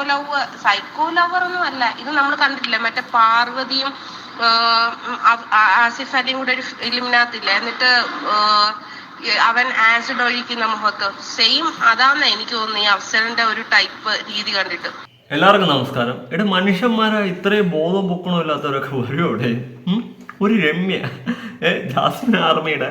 Psycho love psycho lover ഒന്നും അല്ല. ഇത് നമ്മൾ കണ്ടിട്ടില്ല? മറ്റേ പാർവതിയും ആസിഫ് അലിയും കൂടെ ഒരു ഫിലിമിനകത്തില്ല? എന്നിട്ട് അവൻ ആസിഡ് ഒഴിക്കുന്ന മുഖത്ത്. സെയിം അതാന്ന് എനിക്ക് തോന്നുന്നു ഈ അഫ്സലിന്റെ ഒരു ടൈപ്പ് രീതി കണ്ടിട്ട്. എല്ലാവർക്കും നമസ്കാരം. എടാ മനുഷ്യന്മാരെ ഇത്രയും ബോധം പൊക്കണമില്ലാത്തവരൊക്കെ വരും അവിടെ. ഒരു രമ്യ. ജാസ്മിൻ ആർമിയുടെ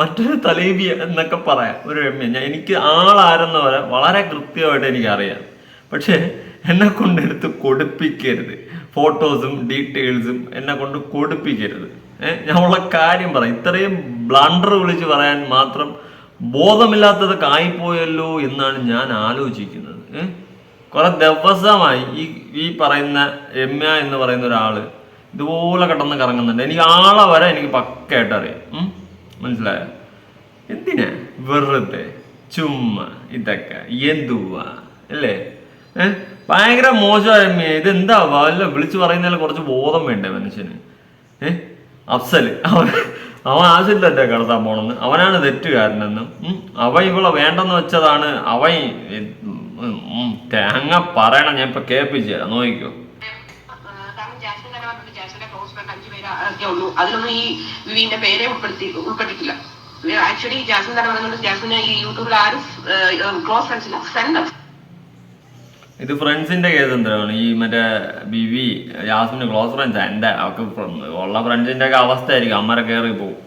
മറ്റൊരു തലേബിയ എന്നൊക്കെ പറയാം. ഒരു രമ്യ. ഞാൻ എനിക്ക് ആളാരെന്ന് പറയാം വളരെ കൃത്യമായിട്ട് എനിക്കറിയാം. പക്ഷേ എന്നെ കൊണ്ട് കൊണ്ടെടുത്ത് കൊടുപ്പിക്കരുത്. ഫോട്ടോസും ഡീറ്റെയിൽസും എന്നെ കൊണ്ട് കൊടുപ്പിക്കരുത്. ഞാൻ കാര്യം പറയാം. ഇത്രയും ബ്ലണ്ടർ വിളിച്ച് പറയാൻ മാത്രം ബോധമില്ലാത്തതൊക്കെ ആയിപ്പോയല്ലോ എന്നാണ് ഞാൻ ആലോചിക്കുന്നത്. കുറെ ദിവസമായി ഈ ഈ പറയുന്ന രമ്യ എന്ന് പറയുന്ന ഒരാൾ ഇതുപോലെ കിടന്ന് കറങ്ങുന്നുണ്ട്. എനിക്ക് ആളെ വരെ എനിക്ക് പക്കയായിട്ട് അറിയാം. മനസ്സിലായോ? എന്തിനാ? വെറുതെ ചുമ്മാ ഇതൊക്കെ എന്തുവാ? അല്ലേ? ഭയങ്കര മോശമായ ഇത് എന്താ വല്ല വിളിച്ചു പറയുന്നതിൽ കുറച്ച് ബോധം വേണ്ടേ മനുഷ്യന്? ഏഹ് അഫ്സൽ അവൻ അവൻ ആവശ്യമില്ലല്ലേ കടത്താൻ പോണെന്ന് അവനാണ് തെറ്റുകാരനെന്നും. അവ ഇവളെ വേണ്ടെന്ന് വെച്ചതാണ്. ഉം, തേങ്ങ പറയണം. ഞാൻ ഇപ്പൊ കേൾപ്പിച്ചു നോക്കിക്കോ. അതിലൊന്നും ഈ പേരെ ഉൾപ്പെടുത്തി ഉൾപ്പെട്ടിട്ടില്ല ആക്ച്വലി ജാസ്മിൻ തന്നെ പറയുന്നത് ജാസ്മിന് ഈ യൂട്യൂബിൽ ആരും ക്ലോസ് ഫ്രണ്ട്സ് ഇല്ല ഇത് ഫ്രണ്ട്സിന്റെ കേസ് എന്താണ് ഈ മറ്റേ ബിവി യാസ്മിന് ക്ലോസ് ഫ്രണ്ട്സ് എന്റെ അവർക്ക് ഉള്ള ഫ്രണ്ട്സിന്റെ ഒക്കെ അവസ്ഥ ആയിരിക്കും അമ്മരെ കയറി പോകും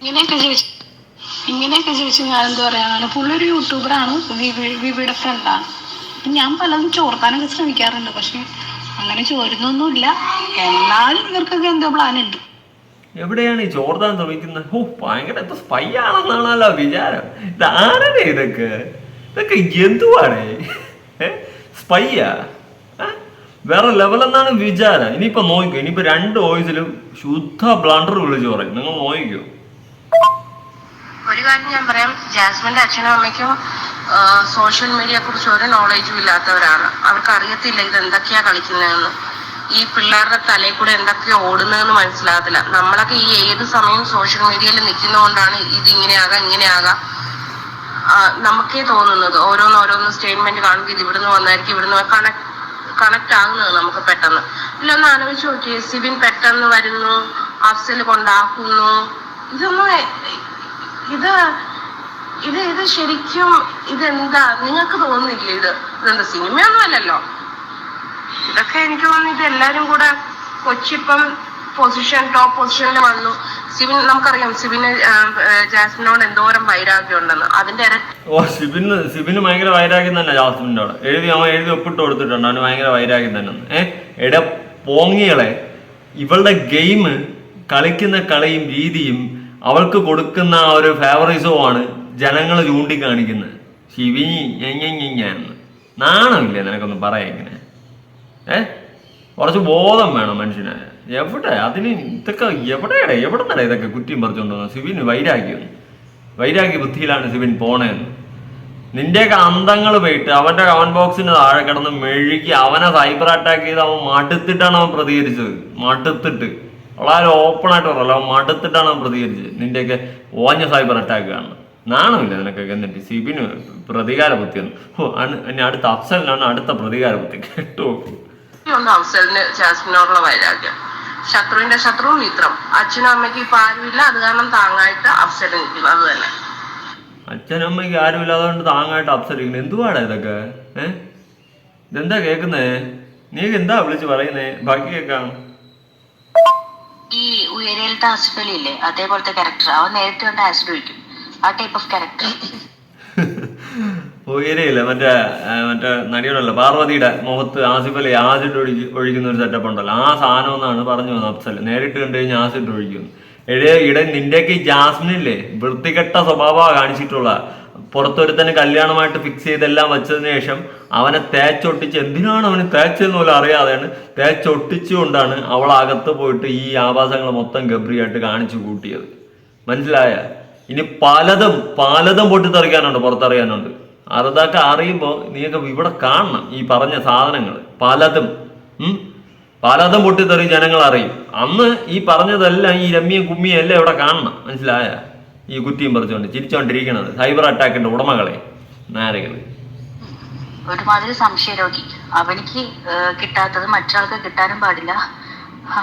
ഇങ്ങനെയൊക്കെ ചോദിച്ചു ഇങ്ങനെയൊക്കെ ചോദിച്ചു ഞാൻ എന്താ പറയാനാണ് പുള്ളി ഒരു യൂട്യൂബറാണ് വിവി- വിവിയുടെ ഫ്രണ്ടാണ് ഞാൻ പലതും ചോർത്താനൊക്കെ ശ്രമിക്കാറുണ്ട്. പക്ഷെ അങ്ങനെ ചോരുന്നൊന്നുമില്ല. എന്നാലും ഇവർക്കൊക്കെ എന്തോ പ്ലാൻ ഉണ്ട്. എവിടെയാണ് ഈ ചോർത്താൻ ശ്രമിക്കുന്നത്? ഓ ഭയങ്കര എന്തോ സ്പൈ ആണെന്നാണല്ലോ വിചാരം. ഇത് ആരുടെ ഇതൊക്കെ? ഇതൊക്കെ എന്തുവാണ്? സ്പൈയാ? വേറെ ലെവലെന്നാണ് വിചാരം. ഇനിയിപ്പോ നോക്കിക്കോ. ഇനിയിപ്പോ രണ്ട് വോയിസിലും ശുദ്ധ ബ്ലണ്ടർ വിളിച്ചു പറയും. നിങ്ങൾ നോക്കിക്കോ. ഒരു കാര്യം ഞാൻ പറയാം. ജാസ്മിന്റെ അച്ഛനും അമ്മയ്ക്കും സോഷ്യൽ മീഡിയയെ കുറിച്ച് ഒരു നോളേജും ഇല്ലാത്തവരാണ്. അവർക്ക് അറിയത്തില്ല ഇത് എന്തൊക്കെയാ കളിക്കുന്നതെന്ന്. ഈ പിള്ളേരുടെ തലയിൽ കൂടെ എന്തൊക്കെയാ ഓടുന്നതെന്ന് മനസ്സിലാകത്തില്ല. നമ്മളൊക്കെ ഈ ഏത് സമയവും സോഷ്യൽ മീഡിയയിൽ നിൽക്കുന്നതുകൊണ്ടാണ് ഇത് ഇങ്ങനെയാകാം ഇങ്ങനെയാകാം. നമുക്കേ തോന്നുന്നത് ഓരോന്ന് ഓരോന്ന് സ്റ്റേറ്റ്മെന്റ് കാണുമ്പോൾ ഇത് ഇവിടുന്ന് വന്നായിരിക്കും ഇവിടുന്ന് കണക്ട് ആകുന്നത് നമുക്ക് പെട്ടെന്ന്. ഇല്ലൊന്ന് ആലോചിച്ച് നോക്കി സിബിൻ പെട്ടെന്ന് വരുന്നു അഫ്സൽ കൊണ്ടാക്കുന്നു. ഇതൊന്നും ഇത് ഇത് ഇത് ശരിക്കും ഇതെന്താ? നിങ്ങൾക്ക് തോന്നുന്നില്ലേ ഇത്? ഇതെന്താ സിനിമയൊന്നും അല്ലല്ലോ? ഇതൊക്കെ എനിക്ക് തോന്നുന്നു ഇത് എല്ലാരും കൂടെ കൊച്ചിപ്പം പൊസിഷൻ ടോപ്പ് പൊസിഷനിൽ വന്നു. സിബിൻ നമുക്കറിയാം സിബിന് ജാസ്മിനോട് എന്തോരം വൈരാഗ്യം ഉണ്ടെന്ന്. അതിന്റെ ഓ സിബിന് സിബിന് ഭയങ്കര വൈരാഗ്യം തന്നെ ജാസ്മിനോട് എഴുതി അവൻ എഴുതി ഒപ്പിട്ട് കൊടുത്തിട്ടുണ്ട്. അവന് ഭയങ്കര വൈരാഗ്യം തന്നെ. ഏ എട പോങ്ങികളെ ഇവളുടെ ഗെയിം കളിക്കുന്ന കളിയും രീതിയും അവൾക്ക് കൊടുക്കുന്ന ആ ഒരു ഫേവറിസവുമാണ് ജനങ്ങൾ ചൂണ്ടിക്കാണിക്കുന്നത്. ശിവിനി ഞഞ്ഞഞ്ഞാന്ന് നാണമില്ലേ നിനക്കൊന്ന് പറയാ ഇങ്ങനെ? ഏ കുറച്ച് ബോധം വേണം മനുഷ്യന്. എവിടെ? അതിന് ഇതൊക്കെ എവിടെയാണ് എവിടെ നിന്നാണ് ഇതൊക്കെ കുറ്റിയും പറിച്ചുകൊണ്ട് വന്നത്? സിബിന് വൈരാഗ്യം. വൈരാഗ്യ ബുദ്ധിയിലാണ് സിബിൻ പോണേന്ന്. നിന്റെയൊക്കെ അന്തങ്ങൾ പോയിട്ട് അവന്റെ കമന്റ് ബോക്സിന് താഴെ കിടന്ന് മെഴുകി അവനെ സൈബർ അറ്റാക്ക് ചെയ്ത് അവൻ മടുത്തിട്ടാണ് അവൻ പ്രതികരിച്ചത്. മടുത്തിട്ട്. വളരെ ഓപ്പൺ ആയിട്ട് പറയല്ലോ അവൻ മടുത്തിട്ടാണ് അവൻ പ്രതികരിച്ചത്. നിന്റെയൊക്കെ ഓഞ്ഞ സൈബർ അറ്റാക്ക് കാണുന്നത് നാണമില്ല നിനക്കൊക്കെ. എന്നിട്ട് സിബിന് പ്രതികാര ബുദ്ധിയൊന്നും ഓ അണ് ഇനി അടുത്ത അഫ്സലിനാണ് അടുത്ത പ്രതികാര ബുദ്ധി കേട്ടോ അവസരന് ജാസ്മിനോടുള്ള വൈരാഗ്യം. ശത്രുവിന്റെ ശത്രു മിത്രം അച്ഛനും അമ്മയ്ക്ക് ഇപ്പൊ ആരുമില്ല. അത് കാരണം താങ്ങായിട്ട് അവസരം നിൽക്കുന്നു അത് തന്നെ. അച്ഛനും അമ്മയ്ക്ക് ആരുമില്ലാതെ കൊണ്ട് താങ്ങായിട്ട് അപ്സരിക്കുന്നത് എന്തുവാടാ ഇതൊക്കെ? ഏ? ഇതെന്താ കേക്കുന്നേ നീ എന്താ വിളിച്ച് പറയുന്നേ? ബാക്കി കേക്കാം ഈ ഉയരേലത്തെ ആസിഫലി ഇല്ലേ? അതേപോലത്തെ ക്യാരക്ടർ അവൻ നേരിട്ട് കണ്ട ആസിഡ് ഒഴിക്കും ആ ടൈപ്പ് ഓഫ് ക്യാരക്ടർ ഉയരയില്ല. മറ്റേ മറ്റേ നടിയോടല്ല പാർവതിയുടെ മുഖത്ത് ആസിഫ് അലി ആസിഡ് ഒഴിക്ക് ഒഴിക്കുന്ന ഒരു സെറ്റപ്പ് ഉണ്ടല്ലോ. ആ സാധനം എന്നാണ് പറഞ്ഞു അഫ്സൽ. നേരിട്ട് കണ്ടു കഴിഞ്ഞാൽ ആസിഡ് ഒഴിക്കും. എടേ ഇട നിന്റെയൊക്കെ ഈ ജാസ്മിനില്ലേ വൃത്തികെട്ട സ്വഭാവമാണ് കാണിച്ചിട്ടുള്ള. പുറത്തൊരുത്തന് കല്യാണമായിട്ട് ഫിക്സ് ചെയ്തെല്ലാം വെച്ചതിന് ശേഷം അവനെ തേച്ചൊട്ടിച്ച് എന്തിനാണ് അവന് തേച്ചതെന്ന് പോലും അറിയാതെയാണ് തേച്ചൊട്ടിച്ചുകൊണ്ടാണ് അവൾ അകത്ത് പോയിട്ട് ഈ ആഭാസങ്ങൾ മൊത്തം ഗബ്രിയായിട്ട് കാണിച്ചു കൂട്ടിയത്. മനസ്സിലായ? ഇനി പലതും പലതും പൊട്ടിത്തെറിക്കാനുണ്ട് പുറത്തറിയാനുണ്ട്. അതൊക്കെ അറിയുമ്പോൾ നീയൊക്കെ ഇവിടെ കാണണം ഈ പറഞ്ഞ സാധനങ്ങൾ പലതും? പലതും പൊട്ടിത്തെറി ജനങ്ങൾ അറിയും. അന്ന് ഈ പറഞ്ഞതെല്ലാം ഈ രമ്യയും കുമ്മിയും എല്ലാം ഇവിടെ കാണണം. മനസ്സിലായ? ഈ കുറ്റിയും പറിച്ചുകൊണ്ട് ചിരിച്ചോണ്ടിരിക്കണത്. സൈബർ അറ്റാക്കിന്റെ ഉടമകളെ നാരകൾ ഒരുമാതിരി സംശയരോഗി അവനിക്ക് കിട്ടാത്തത് മറ്റൊരാൾക്ക് കിട്ടാനും പാടില്ല.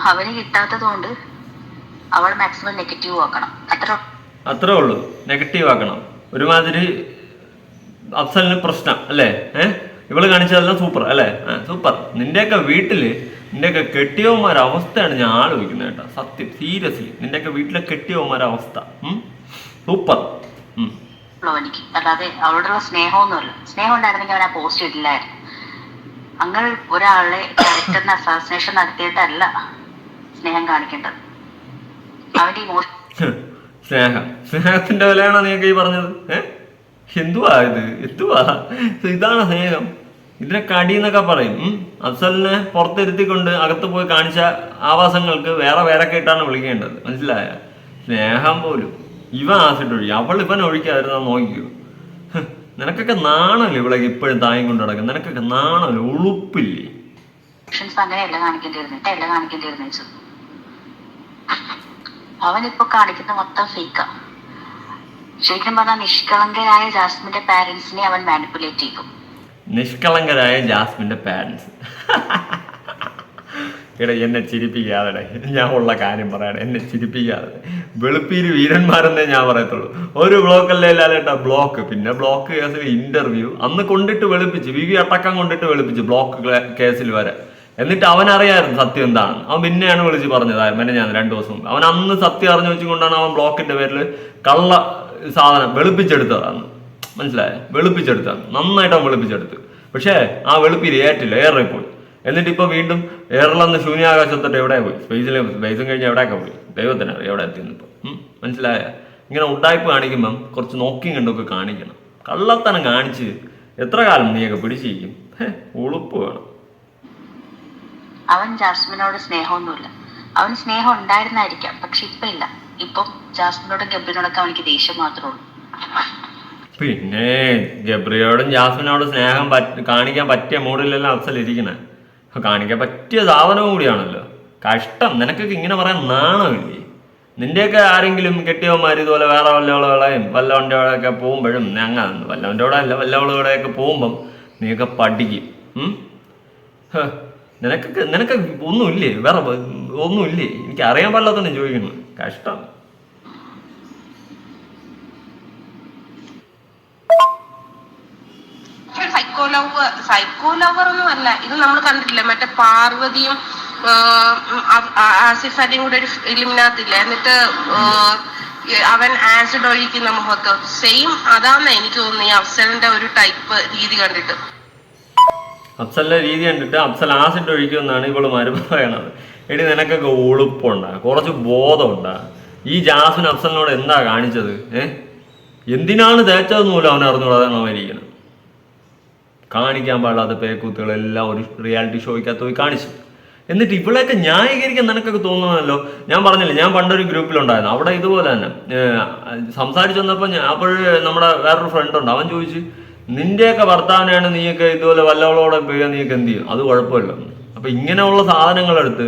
അവന് കിട്ടാത്തത് കൊണ്ട് അവൾ മാക്സിമം നെഗറ്റീവ് ആക്കണം. അത്ര അത്രേ ഉള്ളൂ. നെഗറ്റീവ് ആക്കണം. ഒരുമാതിരി അഫ്സലിന് പ്രശ്നം അല്ലേ? ഏഹ് ഇവൾ കാണിച്ചതെല്ലാം സൂപ്പർ അല്ലേ? സൂപ്പർ നിന്റെയൊക്കെ വീട്ടിൽ നിന്റെയൊക്കെ കെട്ടിയവന്മാരുടെ അവസ്ഥയാണ് ഞാൻ ആലോചിക്കുന്നത് കേട്ടോ സത്യം സീരിയസ്ലി നിന്റെയൊക്കെ വീട്ടിലെ കെട്ടിയവന്മാരുടെ അവസ്ഥ. സൂപ്പർ ഉം. ഉള്ളൂ എനിക്ക് അല്ലാതെ അവളോടുള്ള സ്നേഹമൊന്നുമില്ല. സ്നേഹം ഉണ്ടായിരുന്നെങ്കിൽ അവൻ ആ പോസ്റ്റ് ഇടില്ലായിരുന്നു അങ്ങനെ ഒരാളെ ക്യാരക്ടറിന് അസാസിനേഷൻ നടത്തിയിട്ടല്ല സ്നേഹം കാണിക്കേണ്ടത്. അവന്റെ ഇമോഷൻ സ്നേഹം. സ്നേഹത്തിന്റെ വിലയാണോ നിങ്ങൾക്ക് ഈ പറഞ്ഞത്? ഏ? എന്തുവാ ഇത്? എന്തുവാ? ഇത് ഇതാണ് സ്നേഹം? ഇതിനെ കടി എന്നൊക്കെ പറയും. അഫ്സലിനെ പുറത്തിരുത്തിക്കൊണ്ട് അകത്ത് പോയി കാണിച്ച ആവാസങ്ങൾക്ക് വേറെ വേറെ കേട്ടാണ് വിളിക്കേണ്ടത്. മനസ്സിലായ? സ്നേഹം പോലും. ഇവ ആസിഡ് ഒഴി അവൾ ഇവൻ ഒഴിക്കാതിരുന്ന നോക്കിക്കൂ. നിനക്കൊക്കെ നാണല്ലോ ഇവളെ ഇപ്പോഴും തായും കൊണ്ട് നടക്കും നിനക്കൊക്കെ നാണല്ലോ. ഉളുപ്പില്ലേ? അവനിപ്പോ കാണിക്കുന്ന മൊത്തം ഫേക്കാ ശരിക്കും പറഞ്ഞാൽ നിഷ്കളങ്കരായ ജാസ്മിന്റെ പാരന്റ്സിനെ അവൻ മാനിപ്പുലേറ്റ് ചെയ്തു. നിഷ്കളങ്കരായ ജാസ്മിന്റെ പാരന്റ്സ് എടാ എന്നെ ചിരിപ്പിക്കാതെ ഞാൻ ഉള്ള കാര്യം പറയണേ എന്നെ ചിരിപ്പിക്കാതെ. വെളുപ്പീര് വീരന്മാരെന്നേ ഞാൻ പറയത്തുള്ളൂ. ഒരു ബ്ലോക്കല്ലേ ലാലേട്ടാ? ബ്ലോക്ക് പിന്നെ ബ്ലോക്ക് കേസിൽ ഇന്റർവ്യൂ അന്ന് കൊണ്ടിട്ട് വെളുപ്പിച്ച്. വി വി അടക്കം കൊണ്ടിട്ട് വെളുപ്പിച്ച് ബ്ലോക്ക് കേസിൽ വരെ. എന്നിട്ട് അവൻ അറിയായിരുന്നു സത്യം എന്താണ് അവൻ പിന്നെയാണ് വിളിച്ച് പറഞ്ഞത്. എന്നെ ഞാൻ രണ്ടു ദിവസം അവൻ അന്ന് സത്യം അറിഞ്ഞു വെച്ചുകൊണ്ടാണ് അവൻ ബ്ലോക്കിന്റെ പേരിൽ കള്ള സാധനം വെളുപ്പിച്ചെടുത്തതാണ്. മനസ്സിലായോ? വെളുപ്പിച്ചെടുത്താണ് നന്നായിട്ട് അവൻ വെളുപ്പിച്ചെടുത്ത്. പക്ഷേ ആ വെളുപ്പിൽ ഏറ്റില്ല ഏറിപ്പോയി. എന്നിട്ട് ഇപ്പൊ വീണ്ടും ഏറലെന്ന് ശൂന്യാകാശത്തോട്ട് എവിടെ പോയി? സ്പേസിൽ സ്പേസും കഴിഞ്ഞ് എവിടെയൊക്കെ പോയി? ദൈവത്തിന് എവിടെ എത്തിയെന്ന് ഇപ്പൊ മനസ്സിലായ? ഇങ്ങനെ ഉട്ടായ്പ കാണിക്കുമ്പം കുറച്ച് നോക്കിയും കണ്ടൊക്കെ കാണിക്കണം. കള്ളത്തനം കാണിച്ച് എത്ര കാലം നീയൊക്കെ പിടിച്ചിരിക്കും? ഉളുപ്പ് വേണം. അവൻ ജാസ്മിനോട് സ്നേഹമൊന്നുമില്ല. അവന് സ്നേഹം ഉണ്ടായിരുന്നായിരിക്കാം പക്ഷെ ഇപ്പൊ ഇല്ല ഇപ്പം ജാസ്മിനോടും ഗബ്രിനോടൊക്കെ അവനിക്ക് ദേഷ്യം മാത്രമേ ഉള്ളൂ. പിന്നെ ഗബ്രിയോടും ജാസ്മിനോടും സ്നേഹം കാണിക്കാൻ പറ്റിയ മൂഡിലെല്ലാം അഫ്സൽ ഇരിക്കണേ. കാണിക്കാൻ പറ്റിയ സാധനവും കൂടിയാണല്ലോ. കഷ്ടം. നിനക്കൊക്കെ ഇങ്ങനെ പറയാൻ നാണമില്ലേ നിന്റെയൊക്കെ ആരെങ്കിലും കെട്ടിയവന്മാർ ഇതുപോലെ വേറെ വല്ലവളകളെയും വല്ലവന്റെ കൂടെയൊക്കെ പോകുമ്പോഴും ഞങ്ങൾ വല്ലവന്റെ കൂടെ അല്ല വല്ലവളുടെയൊക്കെ പോകുമ്പം നീയൊക്കെ പഠിക്കും. നിനക്കൊക്കെ നിനക്ക് ഒന്നുമില്ലേ? വേറെ ഒന്നുമില്ലേ? എനിക്ക് അറിയാൻ പാടില്ലാത്തന്നെ ചോദിക്കുന്നു. കഷ്ടം. സൈക്കോ ലവ് സൈക്കോ ലവർ ഒന്നും അല്ല. ഇത് നമ്മൾ കണ്ടിട്ടില്ല? മറ്റേ പാർവതിയും ആസിഫ് അലിയും കൂടെ ഒരു ഫിലിമിനകത്തില്ല എന്നിട്ട് അവൻ ആസിഡ് ഒഴിക്കുന്ന മുഖത്ത്. സെയിം അതാന്ന് എനിക്ക് തോന്നുന്നു ഈ അഫ്സലിന്റെ ഒരു ടൈപ്പ് രീതി കണ്ടിട്ട്. അഫ്സലിന്റെ രീതി കണ്ടിട്ട് അഫ്സൽ ആസിഡ് ഒഴിക്കുമെന്നാണ് ഇവൾ മാര് പറയണത്. എടി നിനക്കൊക്കെ ഉളുപ്പുണ്ട. കുറച്ച് ബോധമുണ്ട. ഈ ജാസ്മിൻ അഫ്സലിനോട് എന്താ കാണിച്ചത് ഏ? എന്തിനാണ് തേച്ചതെന്ന് പോലും അവൻ അറിഞ്ഞുകൂടാതെ അവരിക്കണം കാണിക്കാൻ പാടില്ലാത്ത പേക്കൂത്തുകളെല്ലാം ഒരു റിയാലിറ്റി ഷോയ്ക്കകത്ത് പോയി കാണിച്ചു. എന്നിട്ട് ഇവളെയൊക്കെ ന്യായീകരിക്കാൻ നിനക്കൊക്കെ തോന്നണമല്ലോ ഞാൻ പറഞ്ഞില്ലേ ഞാൻ പണ്ടൊരു ഗ്രൂപ്പിലുണ്ടായിരുന്നു. അവിടെ ഇതുപോലെ തന്നെ സംസാരിച്ചു വന്നപ്പോൾ ഞാൻ അപ്പോൾ നമ്മുടെ വേറൊരു ഫ്രണ്ട് ഉണ്ട്. അവൻ ചോദിച്ചു നിന്റെയൊക്കെ ഭർത്താവിനെയാണ് നീയൊക്കെ ഇതുപോലെ വല്ലവളോടെ പോയാൽ നീയൊക്കെ എന്ത് ചെയ്യും? അത് കുഴപ്പമില്ല. അപ്പം ഇങ്ങനെയുള്ള സാധനങ്ങളെടുത്ത്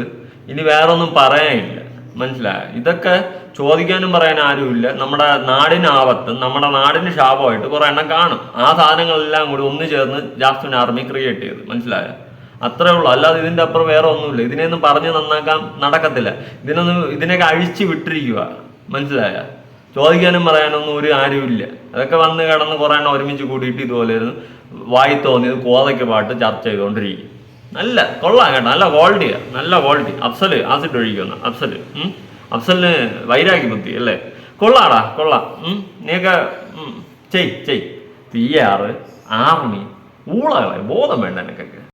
ഇനി വേറെ ഒന്നും പറയാനില്ല. മനസ്സിലായ? ഇതൊക്കെ ചോദിക്കാനും പറയാൻ ആരുമില്ല. നമ്മുടെ നാടിന് ആപത്ത് നമ്മുടെ നാടിന് ശാപമായിട്ട് കുറെ എണ്ണം കാണും. ആ സാധനങ്ങളെല്ലാം കൂടി ഒന്നു ചേർന്ന് ജാസ്മിൻ ആർമി ക്രിയേറ്റ് ചെയ്ത്. മനസ്സിലായോ? അത്രേ ഉള്ളൂ. അല്ലാതെ ഇതിന്റെ അപ്പുറം വേറെ ഒന്നുമില്ല. ഇതിനെയൊന്നും പറഞ്ഞ് നന്നാക്കാൻ നടക്കത്തില്ല. ഇതിനൊന്നും ഇതിനൊക്കെ അഴിച്ചു വിട്ടിരിക്കുക മനസ്സിലായ? ചോദിക്കാനും പറയാനൊന്നും ഒരു ആരുമില്ല. അതൊക്കെ വന്ന് കിടന്ന് കുറെ എണ്ണം ഒരുമിച്ച് കൂടിയിട്ട് ഇതുപോലെ വായി തോന്നിയത് കോതയ്ക്ക് പാട്ട് ചർച്ച ചെയ്തുകൊണ്ടിരിക്കും. നല്ല കൊള്ളാം കേട്ടോ. നല്ല ക്വാളിറ്റി നല്ല ക്വാളിറ്റി അഫ്സൽ ആസിഡ് ഒഴിക്കുന്ന അഫ്സൽ ഉം. അഫ്സലിന് വൈരാഗ്യ ബുദ്ധി അല്ലേ? കൊള്ളാടാ കൊള്ളാം. നീയൊക്കെ ചെയ് ചെയ്. ആറ് ആർമി ഊളകളെ ബോധം വേണ്ട എനിക്കൊക്കെ